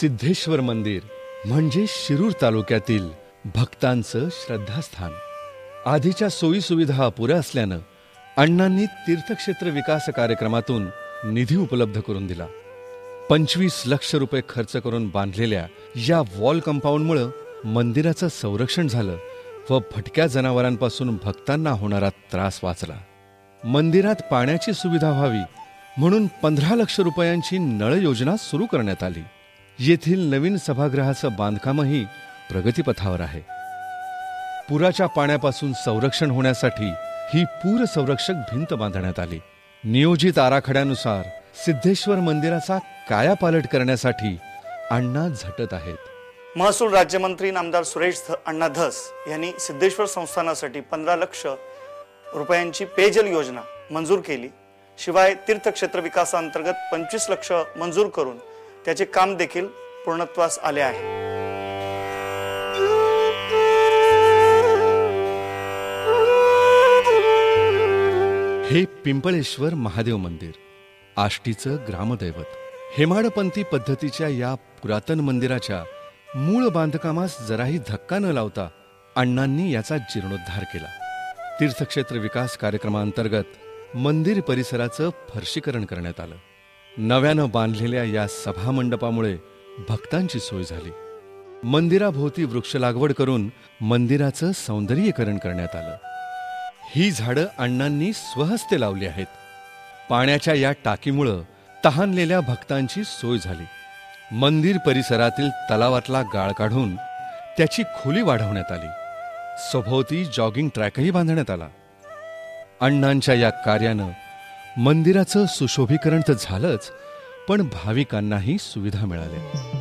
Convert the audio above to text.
सिद्धेश्वर मंदिर म्हणजे शिरूर तालुक्यातील भक्तांचं श्रद्धास्थान. आधीच्या सोयी सुविधा अपुऱ्या असल्यानं अण्णांनी तीर्थक्षेत्र विकास कार्यक्रमातून निधी उपलब्ध करून दिला. पंचवीस लक्ष रुपये खर्च करून बांधलेल्या या वॉल कंपाऊंडमुळं मंदिराचं संरक्षण झालं व भटक्या जनावरांपासून भक्तांना होणारा त्रास वाचला. मंदिरात पाण्याची सुविधा व्हावी म्हणून पंधरा लक्ष रुपयांची नळ योजना सुरू करण्यात आली. येथील नवीन सभागृहाचं बांधकामही प्रगतीपथावर आहे. पुराच्या पाण्यापासून संरक्षण होण्यासाठी ही पूर संरक्षक भिंत बांधण्यात आली. नियोजित आराखड्यानुसार सिद्धेश्वर मंदिराचा कायापालट करण्यासाठी अण्णा झटत आहेत. महसूल राज्यमंत्री नामदार सुरेश अण्णा धस यांनी सिद्धेश्वर संस्थानासाठी पंधरा लक्ष रुपयांची पेयजल योजना मंजूर केली. शिवाय तीर्थक्षेत्र विकासाअंतर्गत पंचवीस लक्ष मंजूर करून त्याचे काम देखील पूर्णत्वास आले आहे. हे पिंपळेश्वर महादेव मंदिर आष्टीचं ग्रामदैवत. हेमाडपंथी पद्धतीच्या या पुरातन मंदिराच्या मूळ बांधकामास जराही धक्का न लावता अण्णांनी याचा जीर्णोद्धार केला. तीर्थक्षेत्र विकास कार्यक्रमांतर्गत मंदिर परिसराचं फरशीकरण करण्यात आलं. नव्यानं बांधलेल्या या सभामंडपामुळे भक्तांची सोय झाली. मंदिराभोवती वृक्ष लागवड करून मंदिराचं सौंदर्यीकरण करण्यात आलं. ही झाडं अण्णांनी स्वहस्ते लावली आहेत. पाण्याच्या या टाकीमुळं तहानलेल्या भक्तांची सोय झाली. मंदिर परिसरातील तलावातला गाळ काढून त्याची खोली वाढवण्यात आली. सभोवती जॉगिंग ट्रॅकही बांधण्यात आला. अण्णांच्या या कार्यानं मंदिराचं सुशोभीकरण तर झालंच पण भाविकांनाही सुविधा मिळाल्या.